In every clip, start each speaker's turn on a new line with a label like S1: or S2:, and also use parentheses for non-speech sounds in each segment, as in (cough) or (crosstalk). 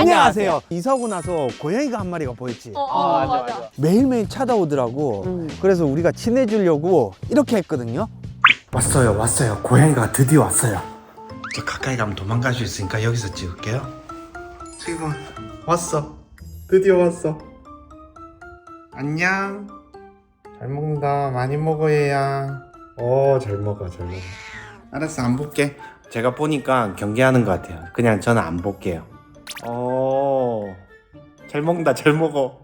S1: 안녕하세요. 이사 오고 나서 고양이가 한 마리가 보였지.
S2: 어, 어, 맞아.
S1: 매일매일 찾아오더라고. 그래서 우리가 친해지려고 이렇게 했거든요. 왔어요, 왔어요. 고양이가 드디어 왔어요. 저 가까이 가면 도망갈 수 있으니까 여기서 찍을게요. 지금 왔어. 드디어 왔어. 안녕. 잘 먹는다. 많이 먹어 얘야. 어, 잘 먹어, 잘 먹어. 알았어, 안 볼게. 제가 보니까 경계하는 것 같아요. 그냥 저는 안 볼게요. 어, 잘 먹는다, 잘 먹어.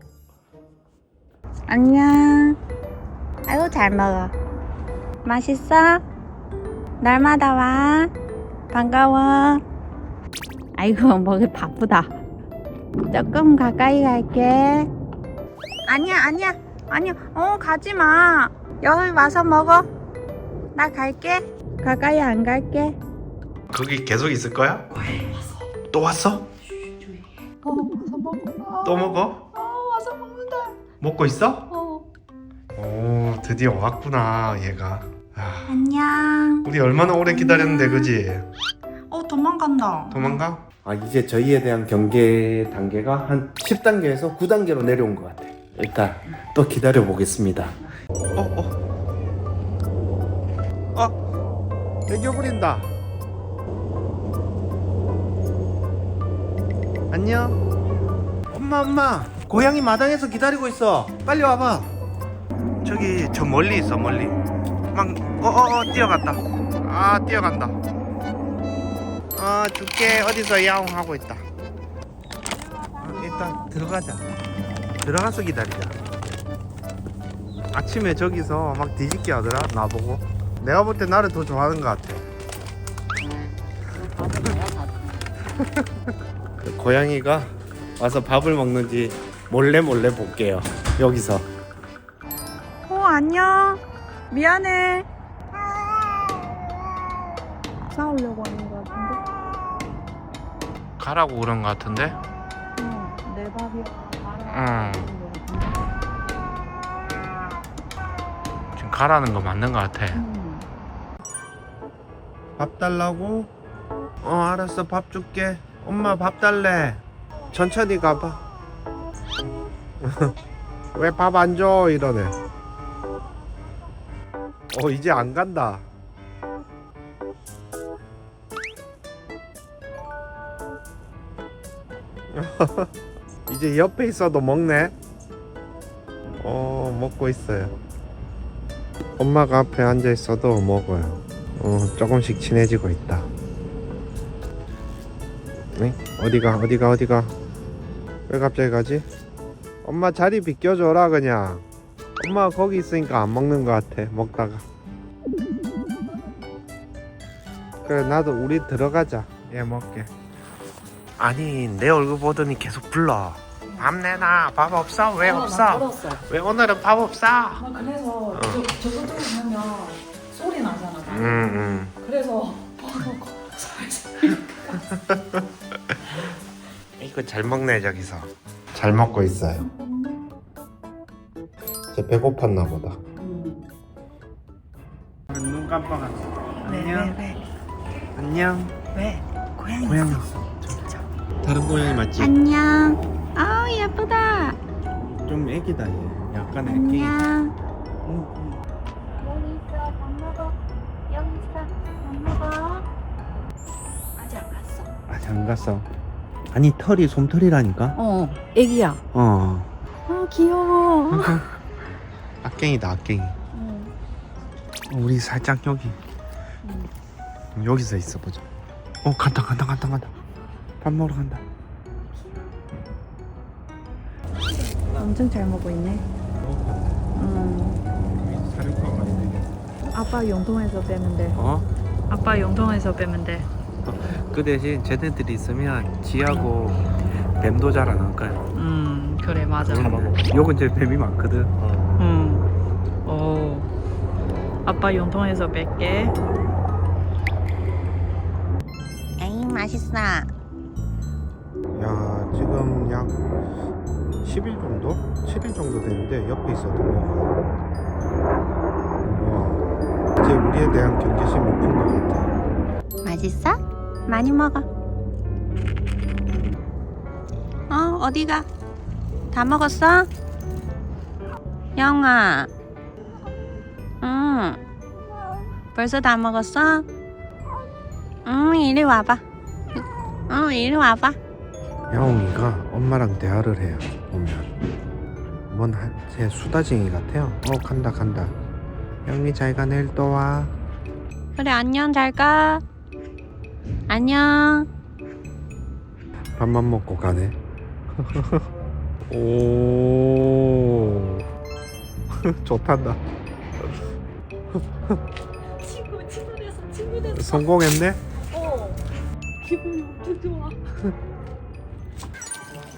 S3: 안녕. 아이고 잘 먹어. 맛있어? 날마다 와. 반가워. 아이고 (laughs) 먹기 바쁘다. 조금 가까이 갈게. 아니야 아니야 아니야. 어 가지 마. 여기 와서 먹어. 나 갈게. 가까이 안 갈게.
S1: 거기 계속 있을 거야? 또 왔어?
S2: 어, 와서 먹어.
S1: 또 먹어?
S2: 어, 와서 먹는다.
S1: 먹고 있어?
S2: 어.
S1: 오, 드디어 왔구나, 얘가. 아,
S3: 안녕.
S1: 우리 얼마나 오래 기다렸는데, 그지?
S3: 어 도망간다.
S1: 도망가? 아, 이제 저희에 대한 경계 단계가 한 10단계에서 9단계로 내려온 것 같아. 일단 또 기다려 보겠습니다. 어, 어. 어, 애교 부린다. 안녕. 엄마, 엄마. 고양이 마당에서 기다리고 있어. 빨리 와봐. 저기 저 멀리 있어, 멀리. 막, 어, 어, 어, 뛰어갔다. 아, 뛰어간다. 어 줄게 어디서 야옹 하고 있다 어, 일단 들어가자 들어가서 기다리자 아침에 저기서 막 뒤집게 하더라 나보고 내가 볼 때 나를 더 좋아하는 것 같아 (laughs) 그 고양이가 와서 밥을 먹는지 몰래 몰래 볼게요 여기서
S3: 어 안녕. 미안해. 싸우려고 하는 것 같은데.
S1: 가라고 그런 것 같은데
S3: 응, 내 밥이야.
S1: 응 지금 가라는 거 맞는 것 같아
S3: 응.
S1: 밥 달라고? 어 알았어 밥 줄게 엄마 밥 달래. 천천히 가봐. (laughs) 왜 밥 안 줘? 이러네. 어 이제 안 간다. (laughs) 이제 옆에 있어도 먹네. 어 먹고 있어요. 엄마가 앞에 앉아 있어도 먹어요. 어, 조금씩 친해지고 있다. 네? 어디가, 어디가, 어디가? 왜 갑자기 가지? 엄마 자리 비켜줘라, 그냥. 엄마가 거기 있으니까 안 먹는 것 같아, 먹다가. 그래, 나도 우리 들어가자. 얘 먹게. 아니, 내 얼굴 보더니 계속 불러. 밥 내놔, 밥 없어? 왜 없어?
S2: 들었어.
S1: 왜 오늘은 밥 없어?
S2: 아, 그래서 저, 저쪽으로 가면 소리 나잖아.
S1: 응, 응.
S2: 그래서 (laughs) 버놓고 살살. (laughs)
S1: 이거 잘 먹네 저기서 잘 먹고 있어요 제 배고팠나 보다 눈 깜빡았어
S3: 왜, 왜, 왜?
S1: 안녕
S3: 왜? 고양이
S1: 고양이
S3: 있어.
S1: 있어
S3: 진짜.
S1: 다른 고양이 맞지?
S3: 안녕. 아우 예쁘다.
S1: 좀 애기다 얘 약간 애기
S3: 안녕.
S1: 응,
S3: 여기 있어. 밥 먹어. 여기 있어. 밥 먹어. 아직 안 갔어.
S1: 응. 아직 안 갔어 아니 털이 솜털이라니까
S3: 어, 애기야.
S1: 어
S3: 아 귀여워. (laughs)
S1: 악갱이다 악갱이
S3: 응.
S1: 우리 살짝 여기 여기서 있어 보자 어 간다 간다 간다 간다 밥 먹으러 간다
S3: 엄청 잘 먹고 있네. 음. 아빠 용통에서 빼면 돼.
S1: 어?
S3: 아빠 용통에서 빼면 돼.
S1: 그 대신 쟤네들이 있으면 지하고 뱀도 잘안올 거야.
S3: 음, 그래 맞아.
S1: 요건 제 뱀이 많거든.
S3: 음. 오. 아빠 용통에서 뺄게. 에이 맛있어.
S1: 야 지금 약 10일 정도? 7일 정도 됐는데 옆에 있어도 먹어. 와 이제 우리에 대한 경계심이 큰것 같아.
S3: 맛있어? 많이 먹어. 어, 어디가? 다 먹었어? 영아. 응. 벌써 다 먹었어? 응, 이리 와봐. 응, 이리 와봐.
S1: 야옹이가 엄마랑 대화를 해요 보면 뭔제 수다쟁이 같아요 어 간다 간다 야옹이 잘 가 내일 또 와
S3: 그래, 안녕, 잘 가. 안녕.
S1: 밥만 먹고 가네 (laughs) 오 (laughs) 좋단다
S4: 친구 친구 됐어 친구 됐어
S1: 성공했네
S4: 어 기분이 엄청 좋아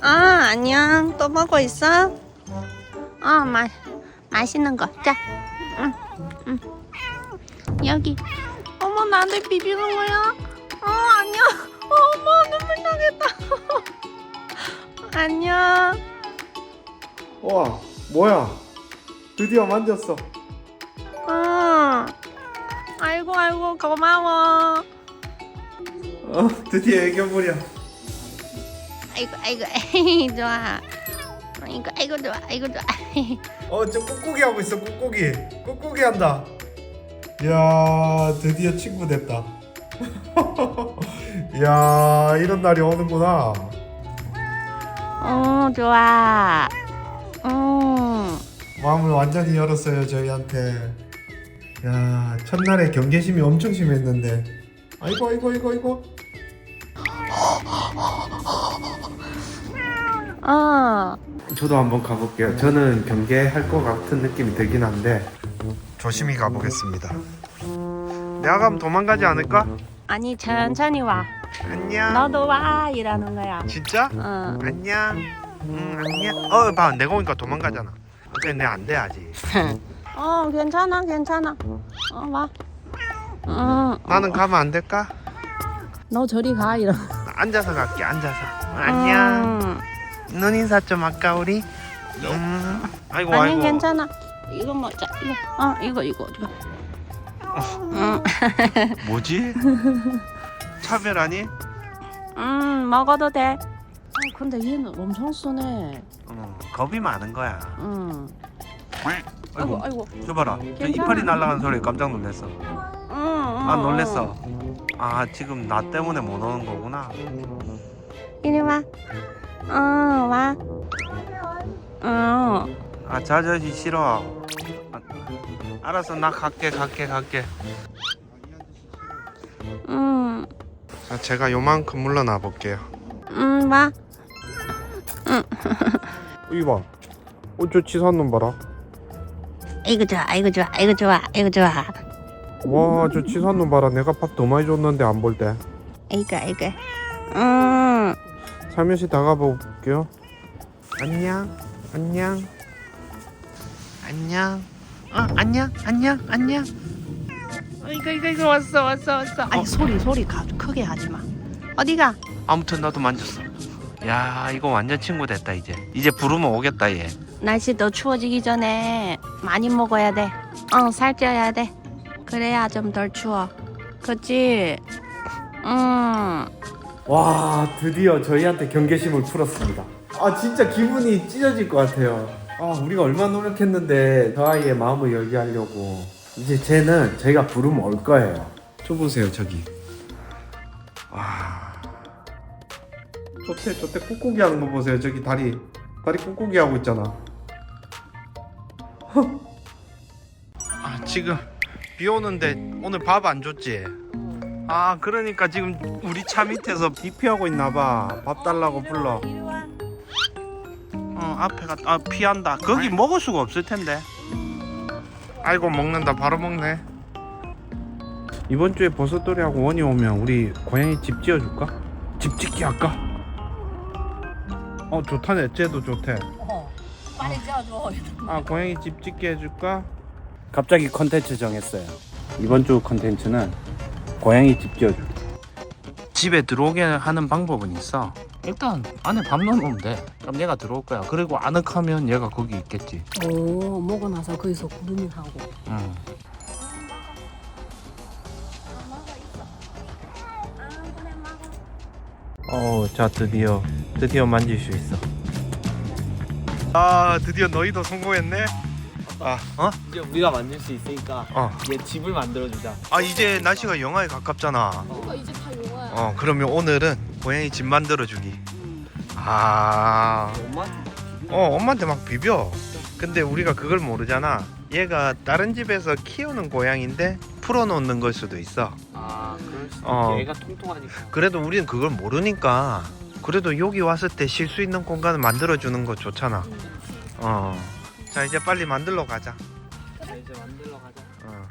S3: 아, 안녕. 또 먹고 있어? 어, 마, 맛있는 거. 자, 응, 응. 여기. 어머, 나한테 비비는 거야? 어, 안녕. 어, 어머, 눈물 나겠다. (laughs) 안녕.
S1: 와 뭐야 드디어 만졌어
S3: 응. 아이고, 아이고, 고마워.
S1: 어 드디어 애교물이야
S3: 아이고, 아이고, (laughs) 좋아. 아이고, 아이고, 좋아, 아이고, 좋아. (laughs)
S1: 어 저 꾹꾹이 하고 있어 꾹꾹이 꾹꾹이 한다 이야 드디어 친구 됐다 (laughs) 이야 이런 날이 오는구나.
S3: 어, 좋아. 음.
S1: 마음을 완전히 열었어요 저희한테. 야 첫날에 경계심이 엄청 심했는데. 아이고 아이고 아이고 아이고.
S3: 어.
S1: 저도 한번 가볼게요. 저는 경계할 것 같은 느낌이 들긴 한데. 조심히 가보겠습니다 내가 가면 도망가지 않을까?
S3: 아니 천천히 와.
S1: 안녕
S3: 너도 와 이러는 거야.
S1: 진짜?
S3: 어.
S1: 안녕 응 안녕 어 봐 내가 오니까 도망가잖아 근데 내안 돼 아직 (laughs)
S3: 어 괜찮아 괜찮아. 어 와. 어.
S1: 나는 가면 안 될까?
S3: 너 저리 가 이러.
S1: 앉아서 갈게 앉아서 안녕
S3: 음.
S1: 눈 인사 좀 할까 우리? 음. 아이고
S3: 아니
S1: 아이고
S3: 괜찮아. 이거 먹자. 이거. 어 이거 이거 이거. 음. (laughs)
S1: 뭐지? 차별하니?
S3: 음 먹어도 돼. 어, 근데 얘는 엄청 순해.
S1: 어, 겁이 많은 거야
S3: 음.
S1: 아이고
S3: 아이고 아이고.
S1: 저 봐라 저
S3: 괜찮아.
S1: 이빨이 날아가는 소리에 깜짝 놀랐어
S3: 음, 음,
S1: 아
S3: 음.
S1: 놀랬어 아 지금 나 때문에 못 오는 거구나
S3: 이리 와. 어 와. 어.
S1: 아 자저지 싫어 아, 알았어 나 갈게 갈게 갈게
S3: 음.
S1: 자 제가 요만큼 물러나 볼게요
S3: 음 와. (laughs)
S1: 이봐 어저 치사한 놈 봐라
S3: 아이고 좋아 아이고 좋아 아이고 좋아 아이고 좋아.
S1: 와저 치사한 놈 봐라 내가 밥 더 많이 줬는데 안 볼때
S3: 아이고 아이고. 음.
S1: 살며시 다가봐 볼게요 안녕 안녕 안녕 어 안녕 안녕 안녕 어, 이거 이거 이거 왔어 왔어 왔어
S3: 아니 소리 소리 가, 크게 하지 마. 어디가?
S1: 아무튼 나도 만졌어 야 이거 완전 친구 됐다 이제 이제 부르면 오겠다 얘
S3: 날씨 더 추워지기 전에 많이 먹어야 돼. 어 살쪄야 돼. 그래야 좀 덜 추워. 그치? 음.
S1: 와 드디어 저희한테 경계심을 풀었습니다 아 진짜 기분이 찢어질 것 같아요 아 우리가 얼마나 노력했는데 저 아이의 마음을 열게 하려고. 이제 쟤는 저희가 부르면 올 거예요. 저 보세요 저기. 와. 좋대 좋대 꾹꾹이 하는 거 보세요. 저기 다리 다리 꾹꾹이 하고 있잖아. 아 지금 비 오는데 오늘 밥 안 줬지? 아 그러니까 지금 우리 차 밑에서 비 피하고 있나 봐 밥 달라고 불러. 어 앞에가 아 피한다. 거기 먹을 수가 없을 텐데. 아이고 먹는다. 바로 먹네. 이번 주에 버섯돌이하고 원이 오면 우리 고양이 집 지어줄까? 집 짓기 할까? 어 좋다네. 쟤도 좋대.
S4: 어 빨리 지어줘.
S1: 아 고양이 집 짓게 해줄까? 갑자기 컨텐츠 정했어요. 이번 주 컨텐츠는 고양이 집 지어주기 집에 들어오게 하는 방법은 있어 일단 안에 밥 넣어놓으면 돼 그럼 얘가 들어올 거야 그리고 아늑하면 얘가 거기 있겠지
S4: 오 먹고 나서 거기서 구르밍 하고
S1: 응. 어, 자 드디어
S5: 드디어 만질 수 있어. 아 드디어 너희도 성공했네. 아 어?
S6: 이제 우리가 만들 수 있으니까
S5: 어.
S6: 얘 집을 만들어 주자.
S5: 아 이제 날씨가 영하에 가깝잖아.
S4: 오빠 이제 다 영화야.
S5: 어 그러면 오늘은 고양이 집 만들어 주기. 아.
S6: 엄마?
S5: 어 엄마한테 막 비벼 근데 우리가 그걸 모르잖아 얘가 다른 집에서 키우는 고양인데 풀어놓는 걸 수도 있어
S6: 아 그럴 수도
S5: 어.
S6: 있지. 얘가 통통하니까.
S5: 그래도 우리는 그걸 모르니까 그래도 여기 왔을 때 쉴 수 있는 공간을 만들어 주는 거 좋잖아 어 자 이제 빨리 만들러 가자
S6: 자, 이제 만들러 가자.
S5: 어.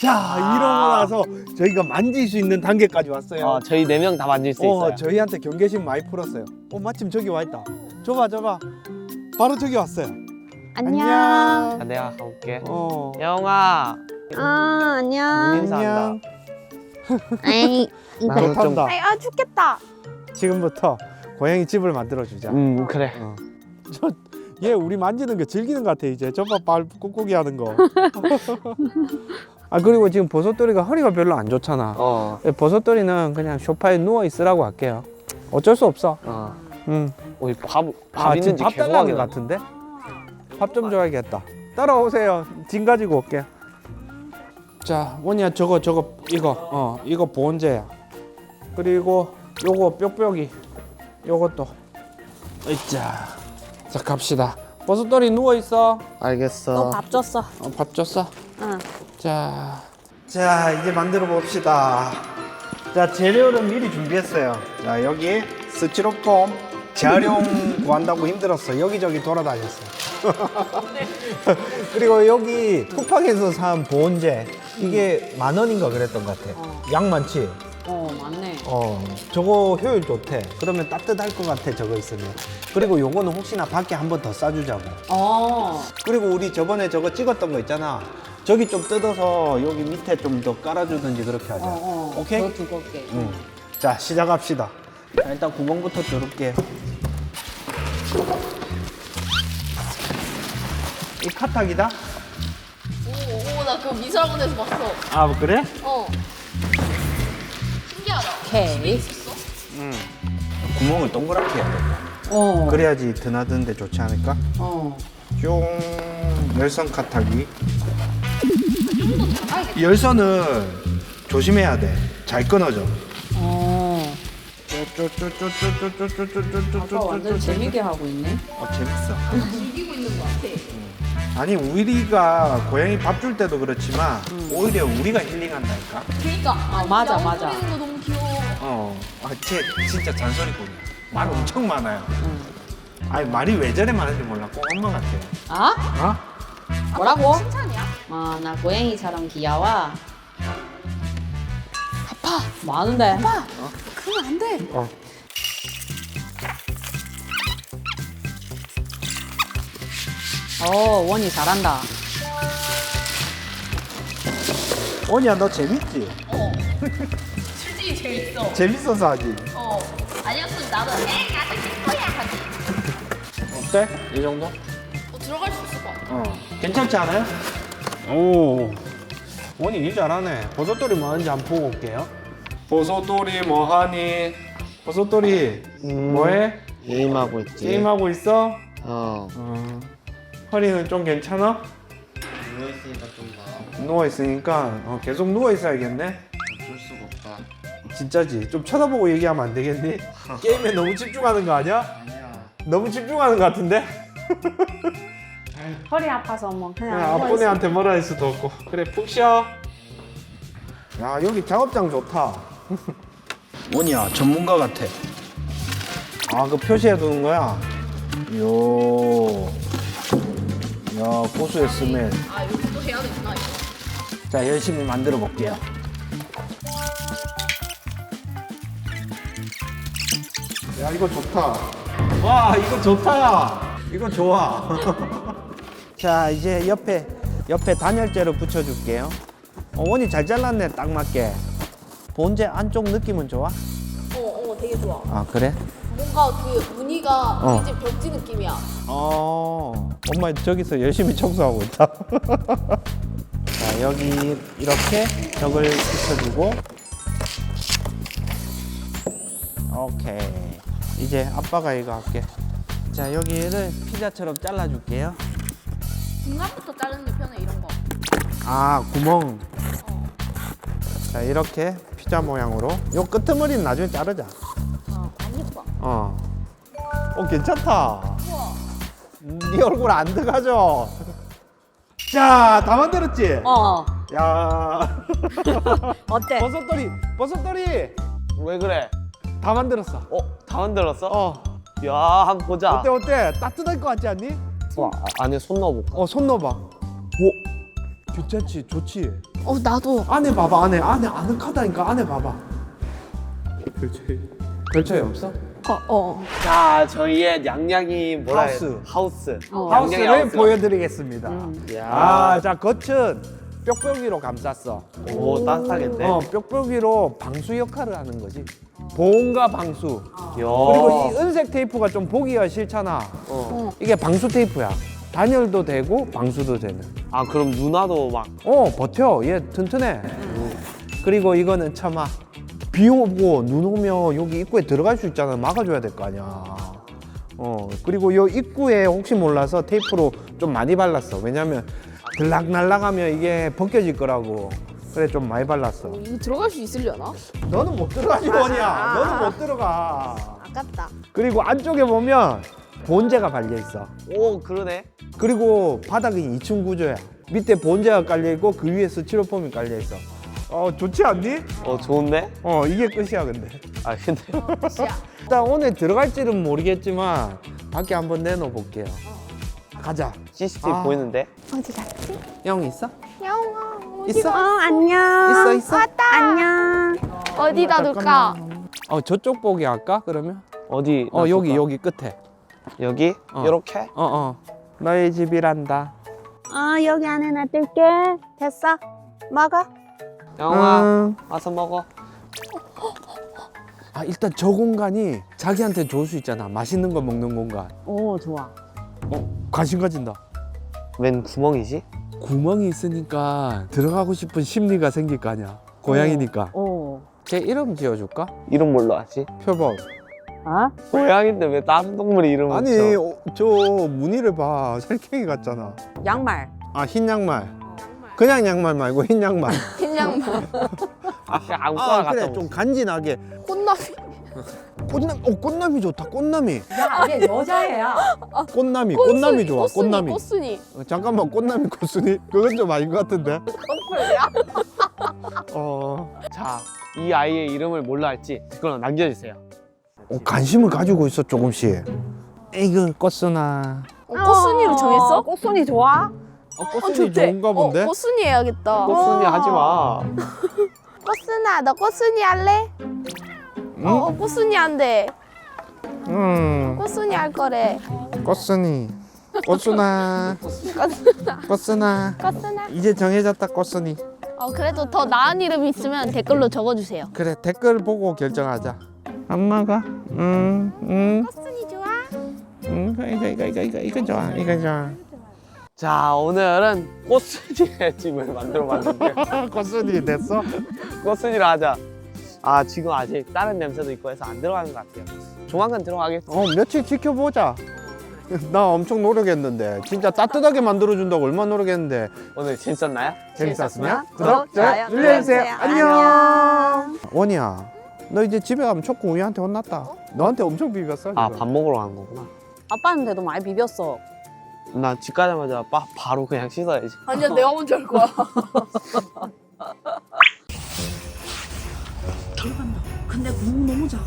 S1: 자 이러고 나서 저희가 만질 수 있는 단계까지 왔어요.
S6: 아 저희 네 명 다 만질 수
S1: 어,
S6: 있어요.
S1: 저희한테 경계심 많이 풀었어요. 어 마침 저기 와 있다. 줘봐 줘봐. 바로 저기 왔어요.
S6: 아, 내가 가볼게.
S1: 어.
S6: 영아.
S3: 아 안녕
S6: 인사한다.
S3: 에이 (laughs)
S6: 나도 좀.
S1: 좋단다.
S3: 아이 아 죽겠다
S1: 지금부터 고양이 집을 만들어 주자.
S6: 음 그래.
S1: 얘 우리 만지는 거 즐기는 것 같아 이제. 저봐 발 꾹꾹이 하는 거. (laughs) 아 그리고 지금 버섯돌이가 허리가 별로 안 좋잖아.
S6: 어.
S1: 버섯돌이는 그냥 소파에 누워 있으라고 할게요. 어쩔 수 없어.
S6: 어.
S1: 응.
S6: 우리 밥, 밥
S1: 아,
S6: 있는지
S1: 밥 달라는 것. 같은데? 밥 좀 줘야겠다. 따라오세요. 짐 가지고 올게. 자, 원이야 저거 저거 이거 어 이거 보온제야. 그리고 요거 뾱뾱이 요것도. 으짜. 자 갑시다. 버섯돌이 누워 있어.
S6: 알겠어.
S3: 너 밥 줬어
S1: 어, 밥 줬어?
S3: 응
S1: 자. 자 이제 만들어 봅시다. 자 재료를 미리 준비했어요. 자 여기 스티로폼 재활용 (laughs) 구한다고 힘들었어. 여기저기 돌아다녔어. (laughs) 그리고 여기 쿠팡에서 산 보온제 이게 만 원인가 그랬던 것 같아. 양 많지?
S7: 어 맞네.
S1: 어 저거 효율 좋대. 그러면 따뜻할 것 같아 저거 있으면. 그리고 요거는 혹시나 밖에 한 번 더 싸주자고.
S7: 어.
S1: 그리고 우리 저번에 저거 찍었던 거 있잖아. 저기 좀 뜯어서 여기 밑에 좀 더 깔아주든지 그렇게 하자.
S7: 어, 어.
S1: 오케이?
S7: 더 두껍게.
S1: 응. 자 시작합시다. 자, 일단 구멍부터 뚫을게요. 이 카탁이다?
S4: 오, 나 그거 미술학원에서 봤어.
S1: 아 그래?
S4: 어. 신기하다.
S7: 오케이.
S1: 구멍을 동그랗게 해야겠다.
S7: 어.
S1: 그래야지 드나드는데 좋지 않을까?
S7: 어.
S1: 뿅 열선 카탁이. 열선은 조심해야 돼. 잘 끊어져.
S7: 어. 완전 재밌게 하고 있네.
S1: 어, 재밌어.
S4: 즐기고 있는 것 같아.
S1: 아니 우리가 고양이 밥 줄 때도 그렇지만 오히려 우리가 힐링한다니까.
S4: 그러니까
S7: 아, 아
S4: 맞아,
S7: 맞아.
S4: 거 너무 귀여워.
S1: 어, 아, 쟤 진짜 잔소리꾼이야. 말 어. 엄청 많아요. 아니 말이 왜 저래 많은지 몰라. 꼭 엄마 같아.
S7: 아?
S1: 어?
S7: 뭐라고?
S4: 칭찬이야.
S7: 아, 나 고양이처럼 귀여워. 아빠. 많은데. 아빠. 그러면 안 돼.
S1: 어.
S7: 어, 원이 잘한다.
S1: 원이야 너 재밌지?
S4: 어. 솔직히 재밌어.
S1: 재밌어서 하지.
S4: 어. 아니었으면 나도 에 가서 싶어야 하지.
S1: 어때? 이 정도?
S4: 어, 들어갈 수 있을 것 같아.
S1: 어. 괜찮지 않아요? 오. 원이 일 잘하네. 버섯돌이 뭐 하는지 한번 보고 올게요. 버섯돌이 뭐 하니? 버섯돌이 뭐해?
S6: 게임하고 있지.
S1: 게임하고 있어?
S6: 어.
S1: 어. 허리는 좀 괜찮아?
S6: 누워있으니까 좀 나.
S1: 누워 있으니까 어, 계속 누워 있어야겠네.
S6: 어쩔 수가 없다.
S1: 진짜지. 좀 쳐다보고 얘기하면 안 되겠니? (laughs) 게임에 너무 집중하는 거 아니야?
S6: 아니야.
S1: 너무 집중하는 거 같은데? (laughs)
S7: 허리 아파서 뭐 그냥.
S1: 그냥 아픈 애한테 뭐라 할 수도 없고. 그래 푹 쉬어. 야 여기 작업장 좋다. 뭐냐 전문가 같아. 아 그 표시해 두는 거야? 요. 야 고수했으면
S4: 아, 이것도 해야 되구나, 이거.
S1: 자 열심히 만들어 볼게요. 야 이거 좋다. 와 이거 좋다. 이거 좋아. (laughs) 자 이제 옆에 옆에 단열재로 붙여줄게요. 어, 원이 잘 잘랐네 딱 맞게. 본체 안쪽 느낌은 좋아?
S4: 어, 어, 되게 좋아.
S1: 아 그래?
S4: 뭔가 그 무늬가
S1: 어.
S4: 집 벽지 느낌이야.
S1: 어 엄마 저기서 열심히 청소하고 있다. (laughs) 자 여기 이렇게 벽을 붙여주고 오케이 이제 아빠가 이거 할게. 자 여기를 피자처럼 잘라줄게요.
S3: 중간부터 자르는 게 편해 이런 거.
S1: 아 구멍. 자 이렇게 피자 모양으로. 요 끄트머리는 나중에 자르자.
S3: 어, 안 예뻐.
S1: 어. 어 괜찮다. 네 얼굴 안 들어가죠? (laughs) 자, 다 만들었지?
S7: 어.
S1: 야. (laughs)
S7: 어때?
S1: 버섯돌이, 버섯돌이
S6: 왜 그래?
S1: 다 만들었어.
S6: 어? 다 만들었어?
S1: 어.
S6: 야, 한번 보자.
S1: 어때 어때? 따뜻할 것 같지 않니?
S6: 와, 아, 안에 손 넣어볼까?
S1: 어, 손 넣어봐. 오. 괜찮지, 좋지.
S3: 어 나도.
S1: 안에 봐봐, 안에 안에 아늑하다니까 안에 봐봐. 별차이. 별차이 없어?
S3: 어 어.
S6: 자, 저희의 양양이 뭐라 해야
S1: 하우스.
S6: 돼? 하우스.
S3: 어.
S1: 하우스를
S6: 하우스.
S1: 보여드리겠습니다.
S6: 야.
S1: 아, 자 겉은 뾱뾱이로 감쌌어.
S6: 오, 따뜻하겠네.
S1: 어, 뾱뾱이로 방수 역할을 하는 거지. 보온과 방수.
S6: 야.
S1: 그리고 이 은색 테이프가 좀 보기가 싫잖아.
S6: 어.
S1: 이게 방수 테이프야. 단열도 되고 방수도 되는.
S6: 아, 그럼 누나도 막
S1: 어, 버텨. 얘 튼튼해. 그리고 이거는 처마. 비 오고 눈 오면 여기 입구에 들어갈 수 있잖아. 막아줘야 될 거 아니야. 어, 그리고 요 입구에 혹시 몰라서 테이프로 좀 많이 발랐어. 왜냐면 들락날락하면 이게 벗겨질 거라고. 그래 좀 많이 발랐어.
S3: 이거 들어갈 수 있으려나?
S1: 너는 못 들어가지 원이야. 너는 못 들어가.
S3: 아깝다.
S1: 그리고 안쪽에 보면 본재가 발려 있어.
S6: 오, 그러네.
S1: 그리고 바닥은 2층 구조야. 밑에 본재가 깔려 있고 그 위에 스티로폼이 깔려 있어. 어 좋지 않니?
S6: 어, 좋은데?
S1: 어 이게 끝이야 근데.
S6: 아, 근데 (laughs)
S1: 일단 오늘 들어갈지는 모르겠지만 밖에 한번 내놓아 볼게요. 가자.
S6: CCTV
S1: 아.
S6: 보이는데?
S3: 어디 갔지?
S1: 영 있어?
S3: 영아.
S1: 있어?
S3: 어 안녕.
S1: 있어 있어?
S3: 안녕. 어디다 둘까?
S1: 어 저쪽 보기 할까 그러면?
S6: 어디?
S1: 어 여기
S6: 놨을까?
S1: 여기 끝에.
S6: 여기?
S1: 어.
S6: 요렇게?
S1: 어 어. 너의 집이란다.
S3: 어 여기 안에 놔둘게. 됐어. 먹어.
S6: 영아,
S1: 응.
S6: 와서 먹어.
S1: 아 일단 저 공간이 자기한테 좋을 수 있잖아. 맛있는 거 먹는 공간.
S7: 오 좋아.
S1: 어 관심 가진다.
S6: 웬 구멍이지?
S1: 구멍이 있으니까 들어가고 싶은 심리가 생길 거 아니야. 고양이니까.
S7: 오.
S1: 제 이름 지어줄까?
S6: 이름 뭘로 하지?
S1: 표범.
S7: 아?
S6: 고양인데 왜 다른 동물의 이름을
S1: 아니
S6: 붙여?
S1: 어, 저 무늬를 봐. 살쾡이 같잖아.
S7: 양말.
S1: 아 흰 양말. 그냥 양말 말고 흰 양말.
S3: 그냥
S6: 아, 그냥 아무거나
S1: 아
S6: 갖다
S1: 그래 놓좀 간지나게.
S3: 꽃나무.
S1: 꽃남, 어 꽃남이 좋다. 꽃남이.
S7: 야, 얘 여자애야.
S1: 꽃남이. 꽃남이 좋아.
S3: 꽃순이,
S1: 꽃남이.
S3: 꽃순이.
S1: 어, 잠깐만 꽃남이 꽃순이? 그건 좀 아닌 것 같은데.
S3: 꽃풀이야?
S1: 어.
S6: 자, 이 아이의 이름을 뭘로 할지 댓글로 남겨주세요.
S1: 어, 관심을 가지고 있어 조금씩. 이거 꽃순아.
S3: 어, 꽃순이로 정했어?
S7: 꽃순이 좋아?
S1: 어,
S3: 어,
S1: 꽃순이
S3: 좋대.
S1: 좋은가 본데?
S3: 어, 꽃순이 해야겠다.
S6: 꽃순이 하지 마. (laughs)
S3: 꽃순아, 너 꽃순이 할래?
S1: 응?
S3: 어, 어, 꽃순이 한대.
S1: 음.
S3: 꽃순이 할 거래.
S1: 꽃순이. 꽃순아. 꽃순아.
S3: 꽃순아.
S1: 이제 정해졌다 꽃순이.
S3: 어, 그래도 더 나은 이름 있으면 댓글로 적어주세요.
S1: 그래 댓글 보고 결정하자. 엄마가 음, 음,
S3: 꽃순이 좋아?
S1: 음, 이거 이거 이거 이거 이거 좋아, 이거 좋아.
S6: 자, 오늘은 꽃순이의 (laughs) 집을 만들어 봤는데요. (laughs)
S1: 꽃순이 됐어?
S6: 꽃순이로 하자. 아, 지금 아직 다른 냄새도 있고 해서 안 들어가는 것 같아요. 조만간 들어가겠지.
S1: 어 며칠 지켜보자. (laughs) 나 엄청 노력했는데 진짜 따뜻하게 만들어준다고 얼마나 노력했는데
S6: 오늘 재밌었나요?
S1: 재밌었으면
S7: 구독,
S1: 좋아요 눌러주세요. 안녕. 원이야, 너 이제 집에 가면 초코 우유한테 혼났다. 너한테 엄청 비볐어.
S6: 아. 밥 먹으러 간 거구나.
S7: 아빠한테도 많이 비볐어.
S6: 나 집 가자마자 바, 바로 그냥 씻어야지.
S3: 아니야, 내가 먼저 할 거야. (laughs)
S7: 들어간다. 근데 구멍 너무 작아.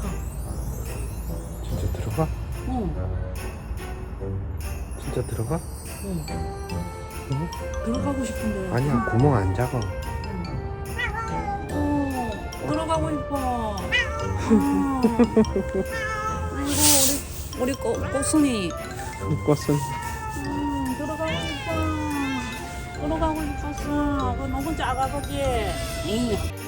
S1: 진짜 들어가?
S7: 어.
S1: 진짜 들어가?
S7: 들어가고 싶은데.
S1: 아니야 구멍 안 작아.
S7: 어. 들어가고 싶어. 어. 아이고 우리 우리 꽃 꽃순이.
S1: 꽃순.
S7: 음, 들어가고 싶어. 들어가고 싶었어. 그 너무 작아 그지? 에이.